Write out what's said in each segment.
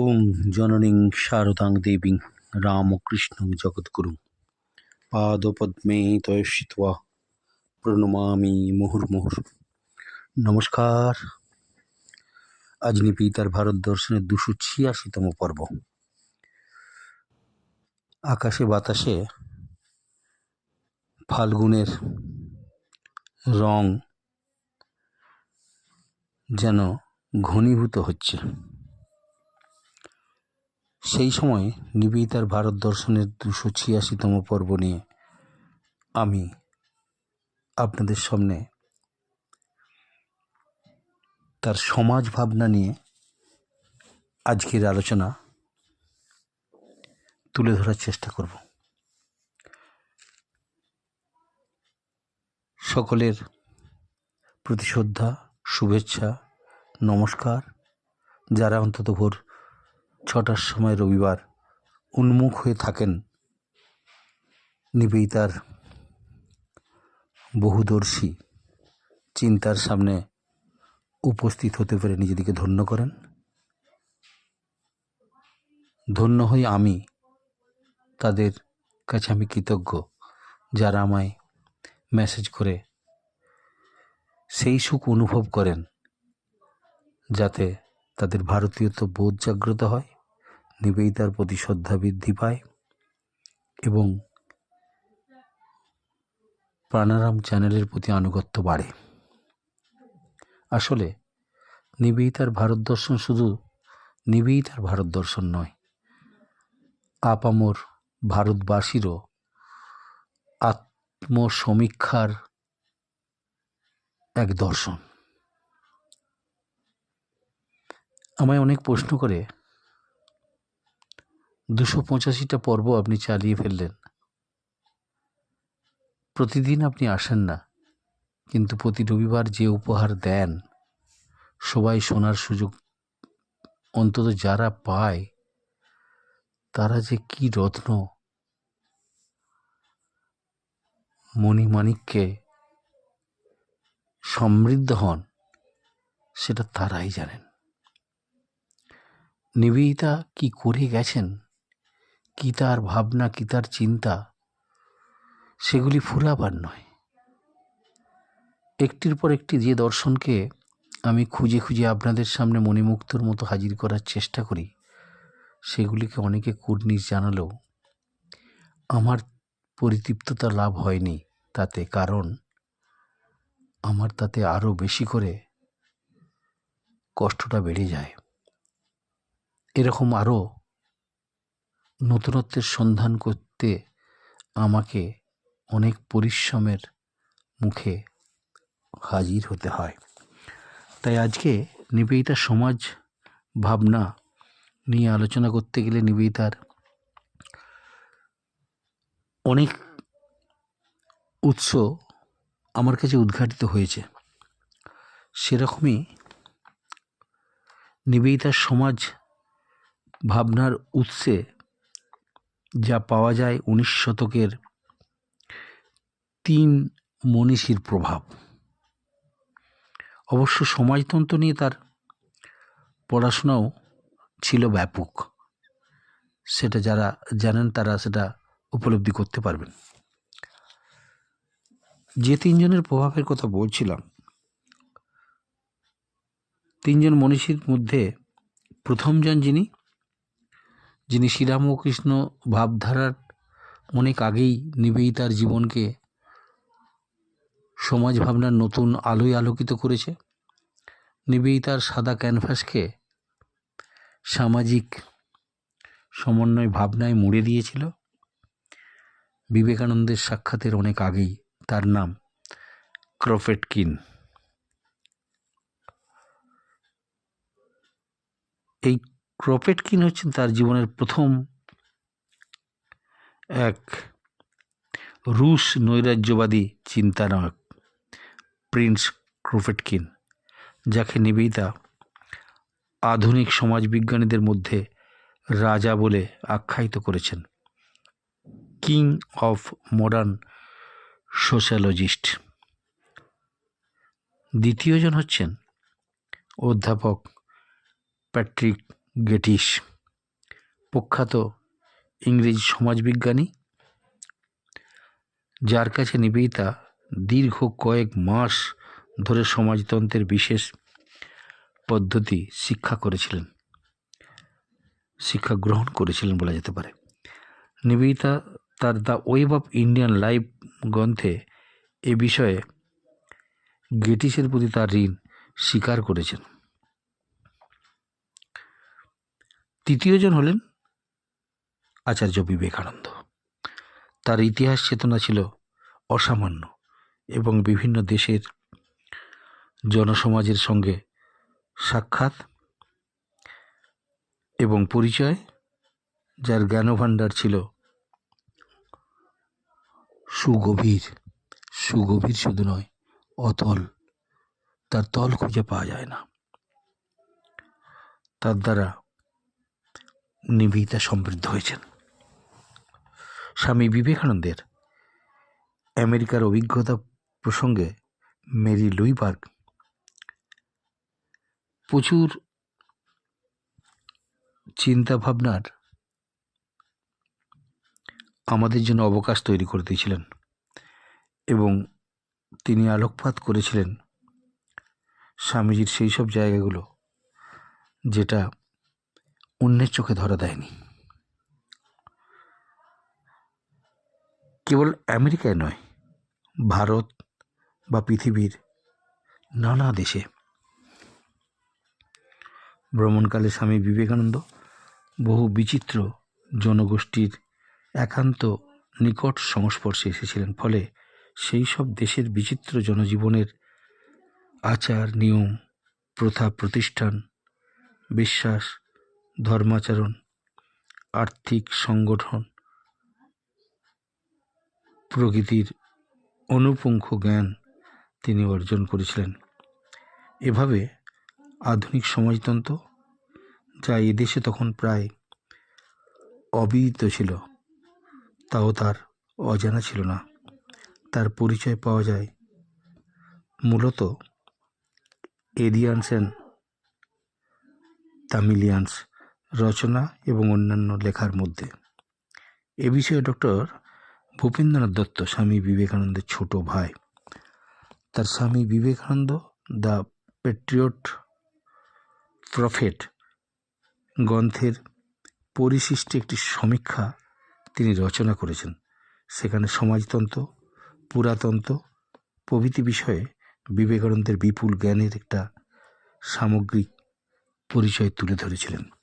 ওং জননীং শারদাং দেবীং রামকৃষ্ণং জগদ্গুরুং। পাদপদ্মে তয়সিত্বা প্রণমামি মুহুর্মুহুর। নমস্কার। আজ নিপীতার ভারত দর্শনের দুশো ছিয়াশিতম পর্ব। আকাশে বাতাসে ফাল্গুনের রং যেন ঘনীভূত হচ্ছে। সেই সময় নিবেদিতার ভারত দর্শনের দুশো ছিয়াশিতম পর্ব নিয়ে আমি আপনাদের সামনে তার সমাজ ভাবনা নিয়ে আজকের আলোচনা তুলে ধরার চেষ্টা করব। সকলের প্রতি শ্রদ্ধা, শুভেচ্ছা, নমস্কার। যারা অন্তত ভোর ছটার সময় রবিবার উন্মুখ হয়ে থাকেন নিবেদিতার বহুদর্শী চিন্তার সামনে উপস্থিত হতে পেরে নিজেদেরকে ধন্য করেন। ধন্য হই আমি, তাদের কাছে আমি কৃতজ্ঞ, যারা আমায় মেসেজ করে সেই সুখ অনুভব করেন, যাতে তাদের ভারতীয়ত্ব বোধ জাগ্রত হয়। নিবেদিতার প্রতি শ্রদ্ধা বৃদ্ধি পায় এবং প্রাণারাম চ্যানেলের প্রতি আনুগত্য বাড়ে। আসলে নিবেদিতার ভারত দর্শন শুধু নিবেদিতার ভারত দর্শন নয়, আপামর ভারতবাসীরও আত্মসমীক্ষার এক দর্শন। আমায় অনেক প্রশ্ন করে দুশো পঁচাশিটা পর্ব আপনি চালিয়ে ফেললেন। প্রতিদিন আপনি আসেন না, কিন্তু প্রতি রবিবার যে উপহার দেন, সবাই শোনার সুযোগ অন্তত যারা পায়, তারা যে কি রত্ন, মণিমাণিক্যে সমৃদ্ধ হন, সেটা তারাই জানেন। নিবেদিতা কি করে গেছেন? কি তার ভাবনা, কি তার চিন্তা, সেগুলি ফুরাবার নয়। একটির পর একটি যে দর্শনকে আমি খুঁজে খুঁজে আপনাদের সামনে মণিমুক্তর মতো হাজির করার চেষ্টা করি, সেগুলিকে অনেকে কুর্নিশ জানালেও আমার পরিতৃপ্ততা লাভ হয়নি তাতে, কারণ আমার তাতে আরও বেশি করে কষ্টটা বেড়ে যায়। এরকম আরও নতুনত্বের সন্ধান করতে আমাকে অনেক পরিশ্রমের মুখে হাজির হতে হয়। তাই আজকে নিবেদিতার সমাজ ভাবনা নিয়ে আলোচনা করতে গেলে নিবেদিতার অনেক উৎস আমার কাছে উদ্ঘাটিত হয়েছে। সেরকমই নিবেদিতার সমাজ ভাবনার উৎসে যা পাওয়া যায় উনিশ শতকের তিন মনীষীর প্রভাব। অবশ্য সমাজতন্ত্র নিয়ে তার পড়াশোনাও ছিল ব্যাপক। সেটা যারা জানেন তারা সেটা উপলব্ধি করতে পারবেন। যে তিনজনের প্রভাবের কথা বলছিলাম, তিনজন মনীষীর মধ্যে প্রথমজন যিনি যিনি শ্রীরামকৃষ্ণ ভাবধারার অনেক আগেই নিবেই তার জীবনকে সমাজ ভাবনার নতুন আলোয় আলোকিত করেছে নিবেই তার সাদা ক্যানভাসকে সামাজিক সমন্বয় ভাবনায় মুড়ে দিয়েছিল। বিবেকানন্দের সাক্ষাতের অনেক আগেই তার নাম ক্রফেটকিন। এই ক্রপেটকিন হচ্ছেন তার জীবনের প্রথম এক রুশ নৈরাজ্যবাদী চিন্তানায়ক, প্রিন্স ক্রোফেটকিন যাকে নিবেদিতা আধুনিক সমাজবিজ্ঞানীদের মধ্যে রাজা বলে আখ্যায়িত করেছেন। King of modern sociologist. দ্বিতীয়জন হচ্ছেন অধ্যাপক প্যাট্রিক গেটিস প্রখ্যাত ইংরেজ সমাজবিজ্ঞানী, যার কাছে নিবেদিতা দীর্ঘ কয়েক মাস ধরে সমাজতন্ত্রের বিশেষ পদ্ধতি শিক্ষা করেছিলেন, শিক্ষা গ্রহণ করেছিলেন বলা যেতে পারে। নিবেদিতা তার the web of Indian life গ্রন্থে এ বিষয়ে গেটিসের প্রতি তার ঋণ স্বীকার করেছেন। তৃতীয়জন হলেন আচার্য বিবেকানন্দ। তার ইতিহাস চেতনা ছিল অসামান্য এবং বিভিন্ন দেশের জনসমাজের সঙ্গে সাক্ষাৎ এবং পরিচয়, যার জ্ঞানভাণ্ডার ছিল সুগভীর। সুগভীর শুধু নয়, অতল। তার তল খুঁজে পাওয়া যায় না। তার দ্বারা নিবেদিতা সমৃদ্ধ হয়েছেন। স্বামী বিবেকানন্দের আমেরিকার অভিজ্ঞতা প্রসঙ্গে মেরি লুইবার্গ প্রচুর চিন্তা ভাবনার আমাদের জন্য অবকাশ তৈরি করে দিয়েছিলেন এবং তিনি আলোকপাত করেছিলেন স্বামীজির সেই সব জায়গাগুলো যেটা অন্যের চোখে ধরা দেয়নি। কেবল আমেরিকায় নয়, ভারত বা পৃথিবীর নানা দেশে। ভ্রমণকালে স্বামী বিবেকানন্দ বহু বিচিত্র জনগোষ্ঠীর একান্ত নিকট সংস্পর্শে এসেছিলেন, ফলে সেই সব দেশের বিচিত্র জনজীবনের আচার, নিয়ম, প্রথা, প্রতিষ্ঠান, বিশ্বাস ধর্মাচরণ, আর্থিক সংগঠন, প্রকৃতির অনুপুঙ্খ জ্ঞান তিনি অর্জন করেছিলেন। এভাবে আধুনিক সমাজতন্ত্র, যা এদেশে তখন প্রায় অবিদিত ছিল, তাও তার অজানা ছিল না। তার পরিচয় পাওয়া যায় মূলত এরিয়ানস অ্যান্ড তামিলিয়ানস রচনা এবং অন্যান্য লেখার মধ্যে। এ বিষয়ে ডক্টর ভূপেন্দ্রনাথ দত্ত, স্বামী বিবেকানন্দের ছোট ভাই। তার Swami Vivekananda, the patriot prophet গ্রন্থের পরিশিষ্টে একটি সমীক্ষা তিনি রচনা করেছেন। সেখানে সমাজতন্ত্র, পুরাতন্ত্র, প্রভৃতি বিষয়ে বিবেকানন্দের বিপুল জ্ঞানের একটা সামগ্রিক পরিচয় তুলে ধরেছিলেন।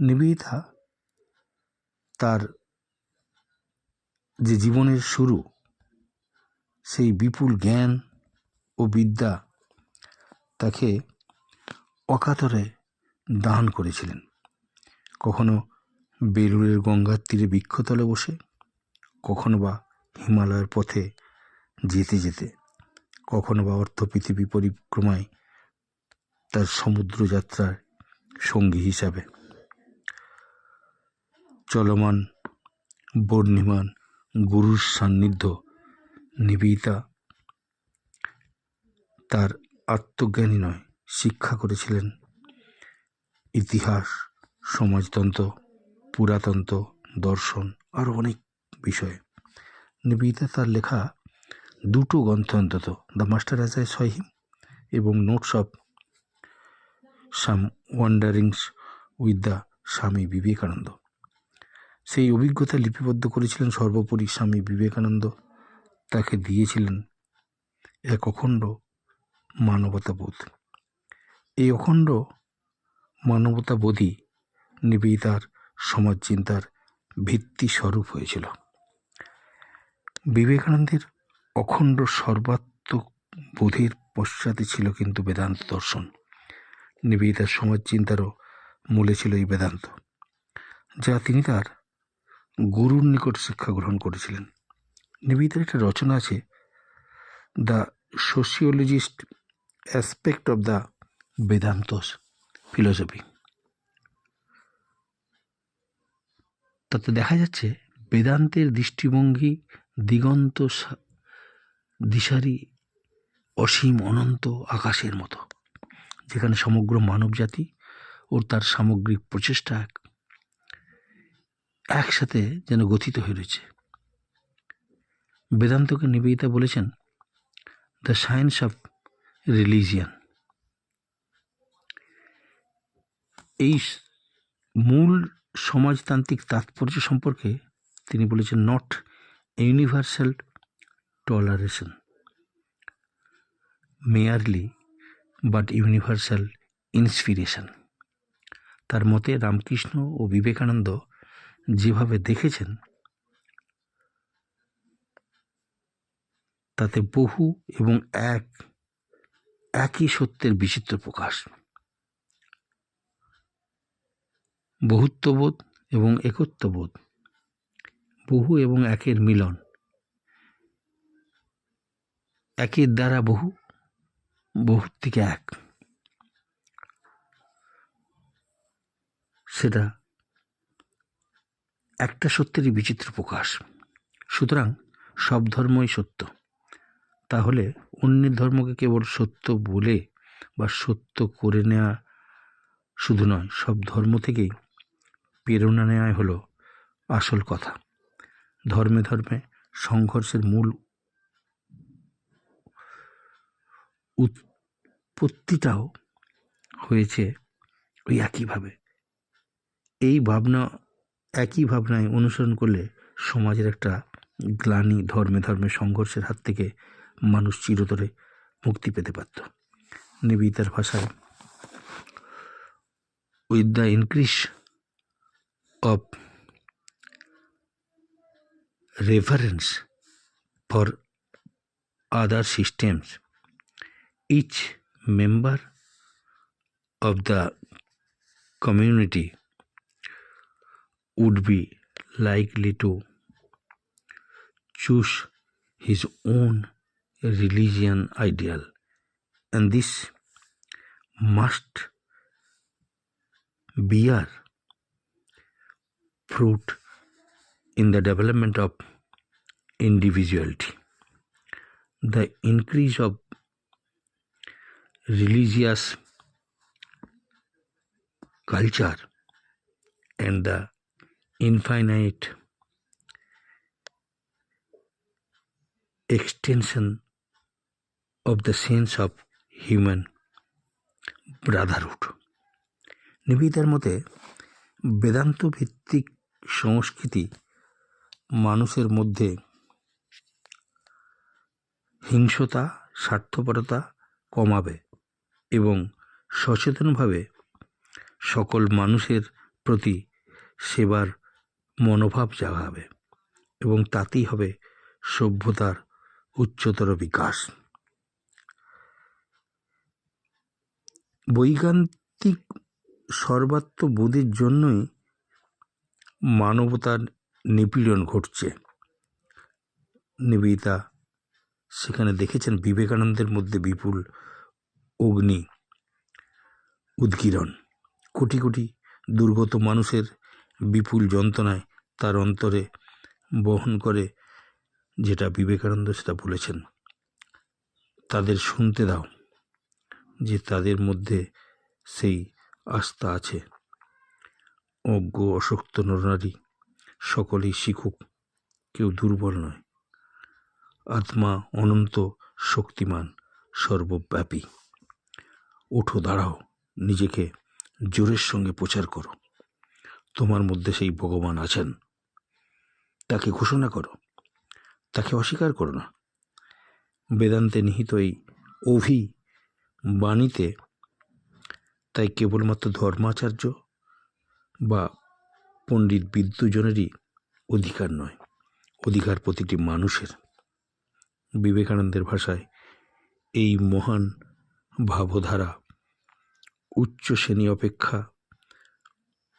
নিবেদিতা তার যে জীবনের শুরু, সেই বিপুল জ্ঞান ও বিদ্যা তাকে অকাতরে দান করেছিলেন। কখনো বেলুড়ের গঙ্গার তীরে বৃক্ষতলে বসে, কখনো বা হিমালয়ের পথে যেতে যেতে, কখনো বা অর্থ পৃথিবী পরিক্রমায় তার সমুদ্র যাত্রার সঙ্গী হিসাবে। চলমান, বর্ণিমান, গুরুর সান্নিধ্য, নিবেদিতা। তার আত্মজ্ঞানী নয়, শিক্ষা করেছিলেন। ইতিহাস, সমাজতন্ত্র, পুরাতন্ত্র, দর্শন আরও অনেক বিষয়ে। নিবেদিতা তার লেখা দুটো গ্রন্থ অন্তত, the master as I saw him এবং notes of some wanderings with the Swami Vivekananda. সেই অভিজ্ঞতা লিপিবদ্ধ করেছিলেন সর্বোপরি স্বামী বিবেকানন্দ। তাকে দিয়েছিলেন এক অখণ্ড মানবতাবোধ। এই অখণ্ড মানবতাবোধই নিবেদিতার সমাজ চিন্তার ভিত্তি স্বরূপ হয়েছিল। বিবেকানন্দের অখণ্ড সর্বাত্মক বোধের পশ্চাতে ছিল কিন্তু বেদান্ত দর্শন। নিবেদিতার সমাজ চিন্তারও মূলে ছিল এই বেদান্ত, যা তিনি তার গুরুর নিকট শিক্ষা গ্রহণ করেছিলেন। নিবেদিতার একটা রচনা আছে, the sociologist aspect of the Vedanta philosophy. তাতে দেখা যাচ্ছে, বেদান্তের দৃষ্টিভঙ্গি দিগন্ত দিশারি অসীম অনন্ত আকাশের মতো, যেখানে সমগ্র মানবজাতি ও তার সামগ্রিক প্রচেষ্টা এক- একসাথে যেন গঠিত হয়ে রয়েছে। বেদান্তকে নিবেদিতা বলেছেন দ্য সায়েন্স অফ রিলিজিয়ান এই মূল সমাজতান্ত্রিক তাৎপর্য সম্পর্কে তিনি বলেছেন, not universal toleration, merely but universal inspiration. তার মতে রামকৃষ্ণ ও বিবেকানন্দ যেভাবে দেখেছেন, তাতে বহু এবং এক, একই সত্যের বিচিত্র প্রকাশ। বহুত্ববোধ এবং একত্ববোধ, বহু এবং একের মিলন। একের দ্বারা বহু বহুর থেকে এক। সেটা একটা সত্যেরই বিচিত্র প্রকাশ। সুতরাং সব ধর্মই সত্য। তাহলে অন্যের ধর্মকে কেবল সত্য বলে বা সত্য করে নেওয়া শুধু নয়, সব ধর্ম থেকেই প্রেরণা নেওয়াই হলো আসল কথা। ধর্মে ধর্মে সংঘর্ষের মূল উৎপত্তিটাও হয়েছে ওই একইভাবে। এই ভাবনা একই ভাবনায় অনুসরণ করলে সমাজের একটা গ্লানি ধর্মে ধর্মে সংঘর্ষের হাত থেকে মানুষ চিরতরে মুক্তি পেতে পারত নিবেদিতার ভাষায় with the increase of reverence for other systems. Each member of the community would be likely to choose his own religion ideal, and this must bear fruit in the development of individuality. The increase of religious culture and the infinite extension of the sense of human brotherhood. নিবেদিতার মতে বেদান্ত ভিত্তিক সংস্কৃতি মানুষের মধ্যে হিংসতা, স্বার্থপরতা কমাবে এবং সচেতনভাবে সকল মানুষের প্রতি সেবার মনোভাব জাগাবে এবং তাতেই হবে সভ্যতার উচ্চতর বিকাশ। বৈজ্ঞানিক সর্বাত্মবোধের জন্যই মানবতার নিপীড়ন ঘটছে। নিবেদিতা সেখানে দেখেছেন বিবেকানন্দের মধ্যে বিপুল অগ্নি উদ্গীরণ। কোটি কোটি দুর্গত মানুষের বিপুল যন্ত্রণায় তার অন্তরে বহন করে যেটা বিবেকানন্দ সেটা বলেছেন। তাদের শুনতে দাও যে তাদের মধ্যে সেই আস্থা আছে। অজ্ঞ অশক্ত নরনারী সকলেই শিখুক, কেউ দুর্বল নয়। আত্মা অনন্ত শক্তিমান, সর্বব্যাপী। ওঠো, দাঁড়াও, নিজেকে জোরের সঙ্গে প্রচার করো। তোমার মধ্যে সেই ভগবান আছেন। তাকে ঘোষণা করো। তাকে অস্বীকার করো না। বেদান্তে নিহিত এই অভি বাণীতে তাই কেবলমাত্র ধর্মাচার্য বা পণ্ডিত বিদ্যুজনেরই অধিকার নয়, অধিকার প্রতিটি মানুষের। বিবেকানন্দের ভাষায় এই মহান ভাবধারা উচ্চ শ্রেণি অপেক্ষা,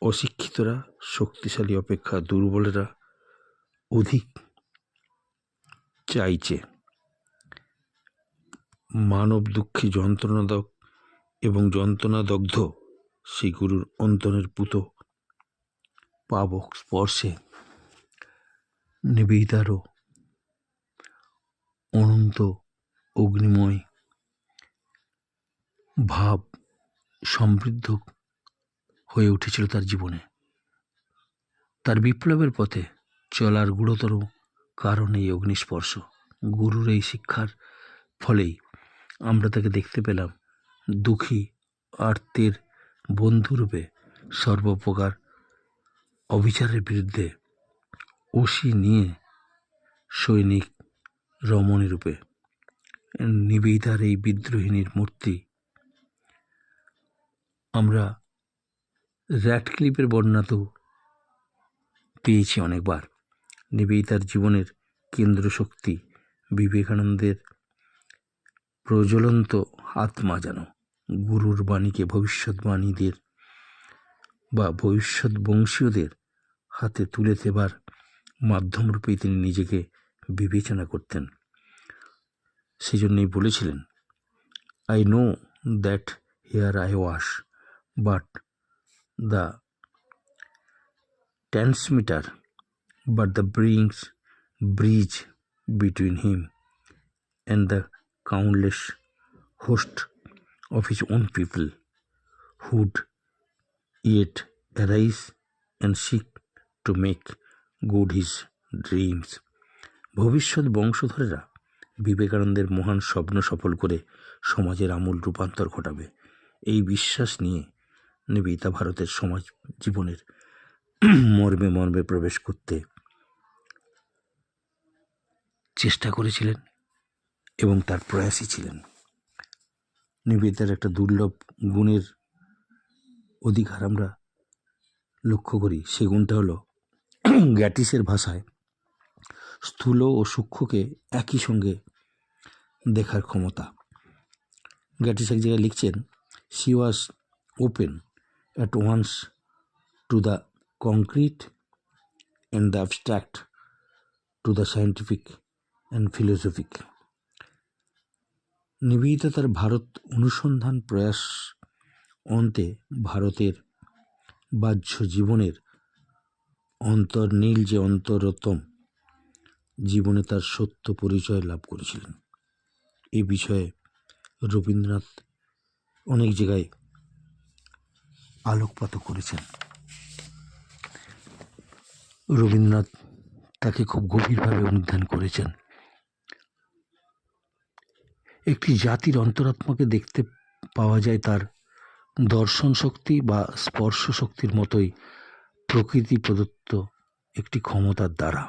অশিক্ষিতরা, শক্তিশালী অপেক্ষা, দুর্বলেরা অধিক চাইছে মানব দুঃখে যন্ত্রণাদক এবং যন্ত্রণাদগ্ধ সেই গুরুর অন্তরের পুত পাবক স্পর্শে নিবেদিতারও অনন্ত অগ্নিময় ভাব সমৃদ্ধ হয়ে উঠেছিল তার জীবনে। তার বিপ্লবের পথে চলার গুরুতর কারণ এই অগ্নিস্পর্শ। গুরুর এই শিক্ষার ফলেই আমরা তাকে দেখতে পেলাম। দুঃখী, আর্তের বন্ধুরূপে সর্বপ্রকার অবিচারের বিরুদ্ধে ওসি নিয়ে সৈনিক রমণী রূপে নিবেদিতার এই বিদ্রোহিনীর মূর্তি। আমরা র্যাট ক্লিপের বর্ণনাতেও পেয়েছি অনেকবার। নিবেদিতার জীবনের কেন্দ্র শক্তি বিবেকানন্দের প্রজ্বলন্ত আত্মা যেন গুরুর বাণীকে ভবিষ্যৎবাণীদের বা ভবিষ্যৎ বংশীয়দের হাতে তুলে দেবার মাধ্যমরূপেই তিনি নিজেকে বিবেচনা করতেন। সেজন্যই বলেছিলেন I know that here I was but the transmitter but the brings bridge between him and the countless host of his own people who'd yet arise and seek to make good his dreams ভবিষ্যৎ বংশধরেরা বিবেকানন্দের মহান স্বপ্ন সফল করে সমাজের আমূল রূপান্তর ঘটাবে এই বিশ্বাস নিয়ে নিবেদিতা ভারতের সমাজ জীবনের মর্মে মর্মে প্রবেশ করতে চেষ্টা করেছিলেন এবং তার প্রয়াসই ছিলেন। নিবেদিতার একটা দুর্লভ গুণের অধিকার আমরা লক্ষ্য করি। সে গুণটা হলো গ্যাটিসের ভাষায় স্থূল ও সূক্ষ্মকে একই সঙ্গে দেখার ক্ষমতা। গ্যাটিস এক জায়গায় লিখছেন she was open at once to the concrete and the abstract to the scientific and philosophic. Nivedita তার ভারত অনুসন্ধান প্রয়াস অন্তে ভারতের বাহ্য জীবনের অন্তর্নীল যে অন্তরতম জীবনে তার সত্য পরিচয় লাভ করেছিলেন। এই বিষয়ে রবীন্দ্রনাথ অনেক জায়গায় আলোকপাত করেছেন। রবীন্দ্রনাথ তাকে খুব গভীরভাবে অনুধ্যান করেছেন। একটি জাতির অন্তরাত্মাকে দেখতে পাওয়া যায় তার দর্শন শক্তি বা স্পর্শ শক্তির মতোই প্রকৃতি প্রদত্ত একটি ক্ষমতার দ্বারা।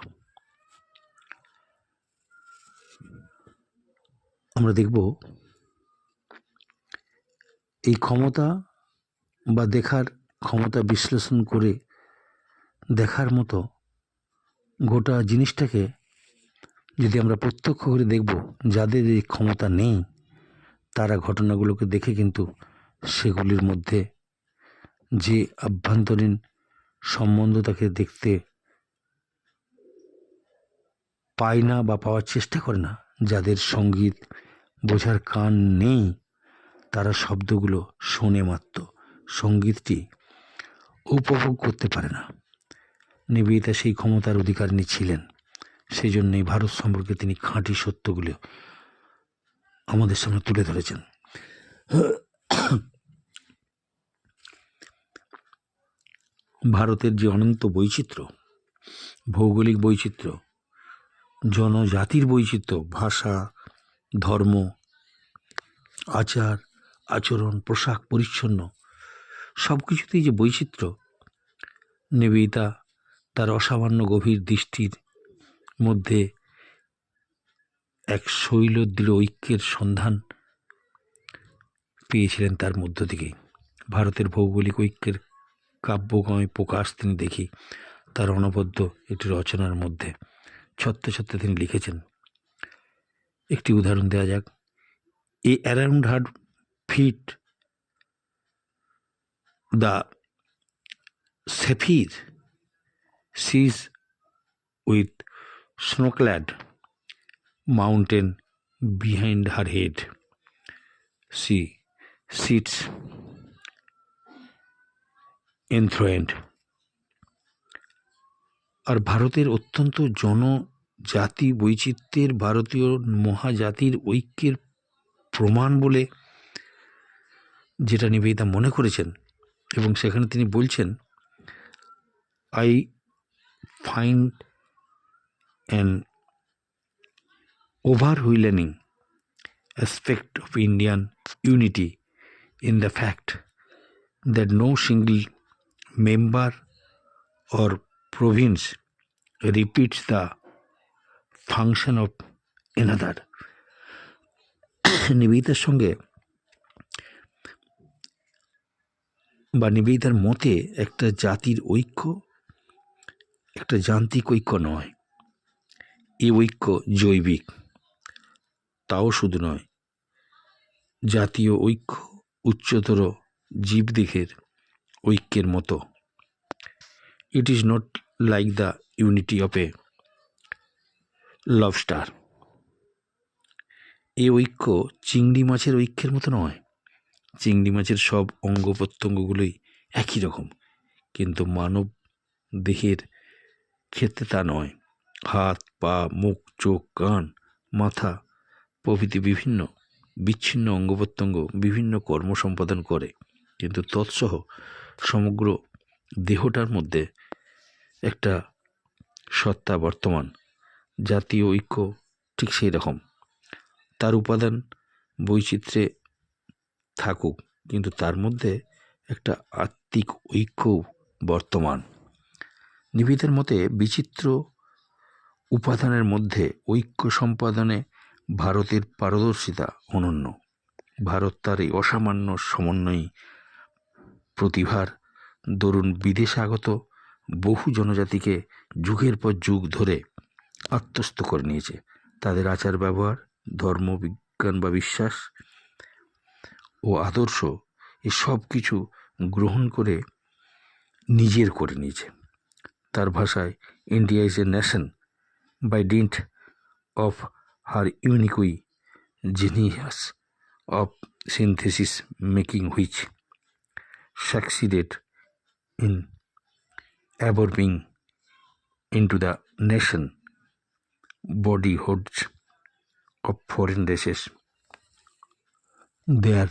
আমরা দেখব এই ক্ষমতা বা দেখার ক্ষমতা বিশ্লেষণ করে দেখার মতো গোটা জিনিসটাকে যদি আমরা প্রত্যক্ষ করে দেখব যাদের এই ক্ষমতা নেই, তারা ঘটনাগুলোকে দেখে কিন্তু সেগুলির মধ্যে যে আভ্যন্তরীণ সম্বন্ধ তাকে দেখতে পায় না বা পাওয়ার চেষ্টা করে না, যাদের সংগীত বোঝার কান নেই, তারা শব্দগুলো শোনে মাত্র সঙ্গীতটি উপভোগ করতে পারে না। নিবেদিতা সেই ক্ষমতার অধিকারিণী ছিলেন। সেই জন্যই ভারত সম্পর্কে তিনি খাঁটি সত্যগুলো আমাদের সামনে তুলে ধরেছেন। ভারতের যে অনন্ত বৈচিত্র্য, ভৌগোলিক বৈচিত্র্য, জনজাতির বৈচিত্র্য, ভাষা, ধর্ম, আচার, আচরণ, পোশাক পরিচ্ছন্ন সব কিছুতেই যে বৈচিত্র্য নিবেদিতা তার অসামান্য গভীর দৃষ্টির মধ্যে এক শৈল শৈলদৃঢ় ঐক্যের সন্ধান পেয়েছিলেন তার মধ্য থেকেই ভারতের ভৌগোলিক ঐক্যের কাব্যময় প্রকাশ তিনি দেখি, তার অনবদ্য একটি রচনার মধ্যে। ছত্রে ছত্রে তিনি লিখেছেন, একটি উদাহরণ দেওয়া যাক। A around her feet the sapphire sees with snow-clad mountain behind her head. She sits enthroned. আর ভারতের অত্যন্ত জনজাতি বৈচিত্র্যের ভারতীয় মহাজাতির ঐক্যের প্রমাণ বলে যেটা নিবেদিতা মনে করেছেন এবং সেখানে তিনি বলছেন I find an overwhelming aspect of Indian unity in the fact that no single member or province repeats the function of another. নিবেদিতার সঙ্গে বা নিবেদিতার মতে একটা জাতির ঐক্য একটা যান্ত্রিক ঐক্য নয় এই ঐক্য জৈবিক। তাও শুধু নয়, জাতীয় ঐক্য উচ্চতর জীবদেহের ঐক্যের মতো। It is not like the unity of a lobster এই ঐক্য চিংড়ি মাছের ঐক্যের মতো নয়। চিংড়ি মাছের সব অঙ্গ প্রত্যঙ্গগুলোই একই রকম, কিন্তু মানব দেহের ক্ষেত্রে তা নয়। হাত, পা, মুখ, চোখ, কান, মাথা প্রভৃতি বিভিন্ন বিচ্ছিন্ন অঙ্গ প্রত্যঙ্গ বিভিন্ন কর্ম সম্পাদন করে। কিন্তু তৎসহ সমগ্র দেহটার মধ্যে একটা সত্তা বর্তমান, জাতীয় ঐক্য ঠিক সেই রকম তার উপাদান বৈচিত্র্যে থাকুক, কিন্তু তার মধ্যে একটা আত্মিক ঐক্য বর্তমান। নিবিদের মতে বিচিত্র উপাদানের মধ্যে ঐক্য সম্পাদনে ভারতের পারদর্শিতা অনন্য। ভারত তার এই অসামান্য সমন্বয়ী প্রতিভার দরুন বিদেশে আগত বহু জনজাতিকে যুগের পর যুগ ধরে আত্মস্থ করে নিয়েছে। তাদের আচার ব্যবহার, ধর্ম, বিজ্ঞান বা বিশ্বাস ও আদর্শ এ সব কিছু গ্রহণ করে নিজের করে নিয়েছে। তার ভাষায় India is a nation by dint of her unique genius of synthesis making which succeeded in absorbing into the nation bodyhoods of foreign races. Their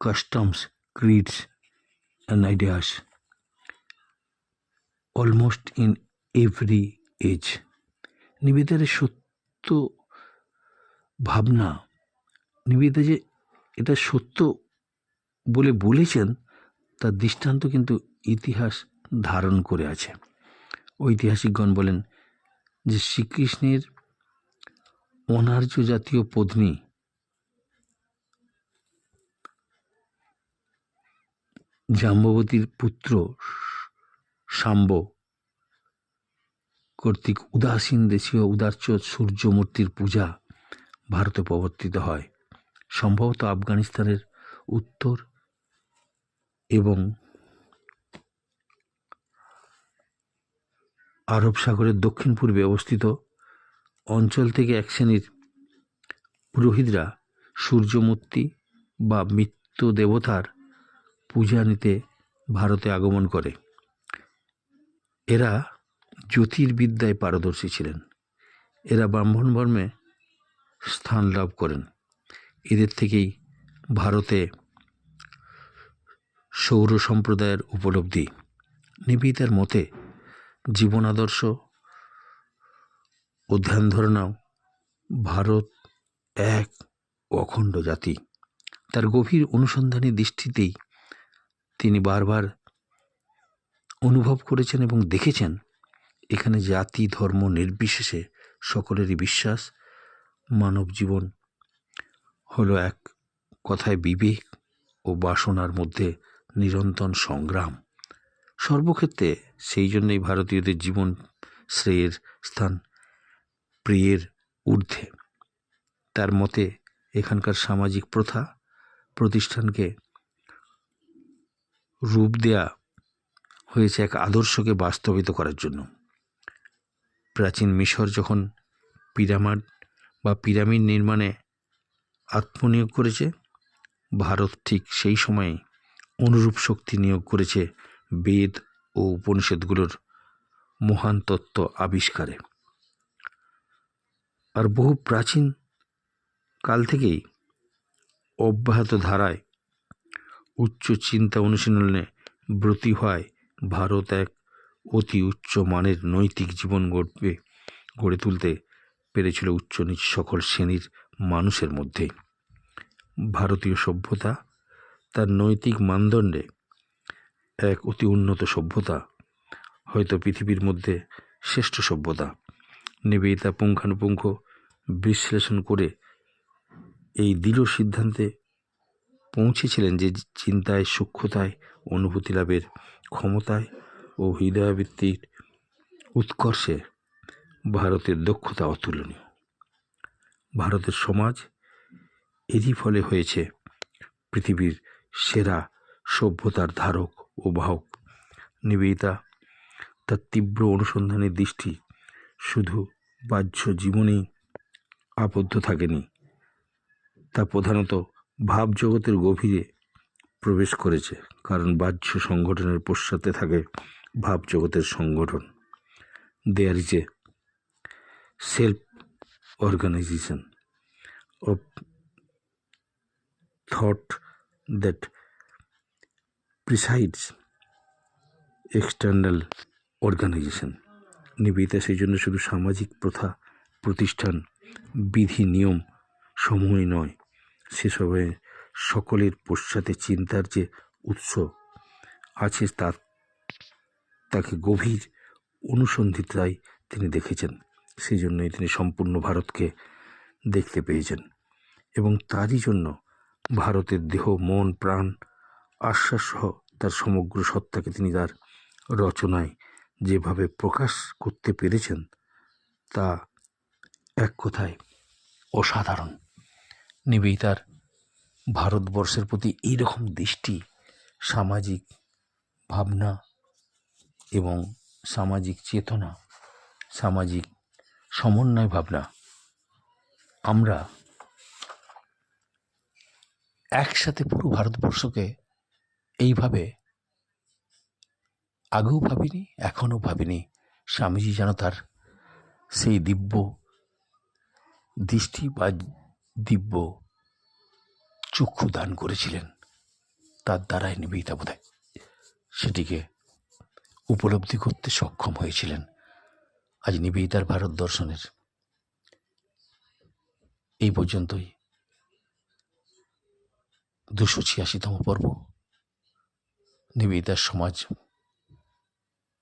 customs, creeds, and ideas almost in every age. নিবেদিতার সত্য ভাবনা নিবেদিতা যে এটা সত্য বলে বলেছেন, তার দৃষ্টান্ত কিন্তু ইতিহাস ধারণ করে আছে। ঐতিহাসিকগণ বলেন যে শ্রীকৃষ্ণের অনার্য জাতীয় পত্নী জাম্ববতীর পুত্র সাম্ব কর্তৃক উদাসীন দেশীয় উদার্চ সূর্যমূর্তির পূজা ভারতে প্রবর্তিত হয়। সম্ভবত আফগানিস্তানের উত্তর এবং আরব সাগরের দক্ষিণ পূর্বে অবস্থিত অঞ্চল থেকে এক শ্রেণির পুরোহিতরা সূর্যমূর্তি বা মৃত্যু দেবতার পূজা নিতে ভারতে আগমন করে। এরা জ্যোতির্বিদ্যায় পারদর্শী ছিলেন। এরা ব্রাহ্মণ ধর্মে স্থান লাভ করেন। এদের থেকেই ভারতে সৌর সম্প্রদায়ের উপলব্ধি। নিবিতার মতে জীবন আদর্শ ও ধ্যান ধারণাও ভারত এক অখণ্ড জাতি। তার গভীর অনুসন্ধানী দৃষ্টিতেই তিনি বারবার অনুভব করেছেন এবং দেখেছেন এখানে জাতি, ধর্ম নির্বিশেষে সকলেরই বিশ্বাস। মানব জীবন হলো এক কথায় বিবেক ও বাসনার মধ্যে নিরন্তর সংগ্রাম। সর্বক্ষেত্রে সেই জন্যই ভারতীয়দের জীবন শ্রেয়ের স্থান, প্রিয়ের ঊর্ধ্বে। তার মতে, এখানকার সামাজিক প্রথা প্রতিষ্ঠানকে রূপ দেয়া হয়েছে এক আদর্শকে বাস্তবিত করার জন্য। প্রাচীন মিশর যখন পিরামাড বা পিরামিড নির্মাণে আত্মনিয়োগ করেছে, ভারত ঠিক সেই সময়ে অনুরূপ শক্তি নিয়োগ করেছে বেদ ও উপনিষদগুলোর মহান তত্ত্ব আবিষ্কারে। আর বহু প্রাচীন কাল থেকেই অব্যাহত ধারায় উচ্চ চিন্তা অনুশীলনে ব্রতী হয় ভারত এক অতি উচ্চ মানের নৈতিক জীবন গড়বে, গড়ে তুলতে পেরেছিল উচ্চ নিচ সকল শ্রেণির মানুষের মধ্যে। ভারতীয় সভ্যতা তার নৈতিক মানদণ্ডে এক অতি উন্নত সভ্যতা, হয়তো পৃথিবীর মধ্যে শ্রেষ্ঠ সভ্যতা। নিবেদিতা পুঙ্খানুপুঙ্খ বিশ্লেষণ করে এই দৃঢ় সিদ্ধান্তে পৌঁছেছিলেন যে চিন্তায় সূক্ষ্মতায়, অনুভূতি লাভের ক্ষমতায় ও হৃদয়াবৃত্তির উৎকর্ষে ভারতের দক্ষতা অতুলনীয়। ভারতের সমাজ এরই ফলে হয়েছে পৃথিবীর সেরা সভ্যতার ধারক ও বাহক। নিবেদিতা, তার তীব্র অনুসন্ধানের দৃষ্টি শুধু বাহ্য জীবনেই আবদ্ধ থাকেনি, তা প্রধানত ভাবজগতের গভীরে প্রবেশ করেছে, কারণ বাহ্য সংগঠনের পশ্চাতে থাকে ভাবজগতের সংগঠন। There is a self organization of thought that precedes external organization Nivedita সেই জন্য শুধু সামাজিক প্রথা, প্রতিষ্ঠান, বিধি, নিয়ম সমূহই নয় সেসবে সকলের পশ্চাতে চিন্তার যে উৎস আছে তা তাকে গভীর অনুসন্ধিতায় তিনি দেখেছেন। সেই জন্যই তিনি সম্পূর্ণ ভারতকে দেখতে পেয়েছেন এবং তারই জন্য ভারতের দেহ, মন, প্রাণ, আশ্বাস সহ তার সমগ্র সত্তাকে তিনি তার রচনায় যেভাবে প্রকাশ করতে পেরেছেন, তা এক কথায় অসাধারণ। নিবেদিতার ভারতবর্ষের প্রতি এইরকম দৃষ্টি, সামাজিক ভাবনা এবং সামাজিক চেতনা, সামাজিক সমন্বয় ভাবনা, আমরা একসাথে পুরো ভারতবর্ষকে এইভাবে আগেও ভাবিনি, এখনও ভাবিনি। স্বামীজি যেন তার সেই দিব্য দৃষ্টি বা দিব্য চক্ষু দান করেছিলেন, তার দ্বারাই নিবেদিতা বোধ সেটিকে উপলব্ধি করতে সক্ষম হয়েছিলেন। আজ নিবেদিতার ভারত দর্শনের। এই পর্যন্তই। দুশো ছিয়াশিতম পর্ব। নিবেদিতার সমাজ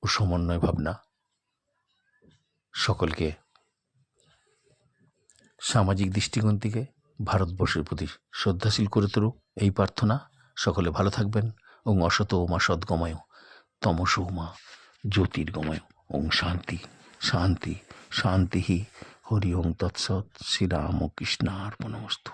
ও সমন্বয় ভাবনা। সকলকে সামাজিক দৃষ্টিকোণ থেকে ভারতবর্ষের প্রতি শ্রদ্ধাশীল করে তুলুক এই প্রার্থনা। সকলে ভালো থাকবেন এবং অসত উমা সদ্গময় তমস উমা জ্যোতির্গময় ওং শান্তি শান্তি শান্তি হরি ওং তৎসৎ শ্রীরাম কৃষ্ণার্পণমস্তু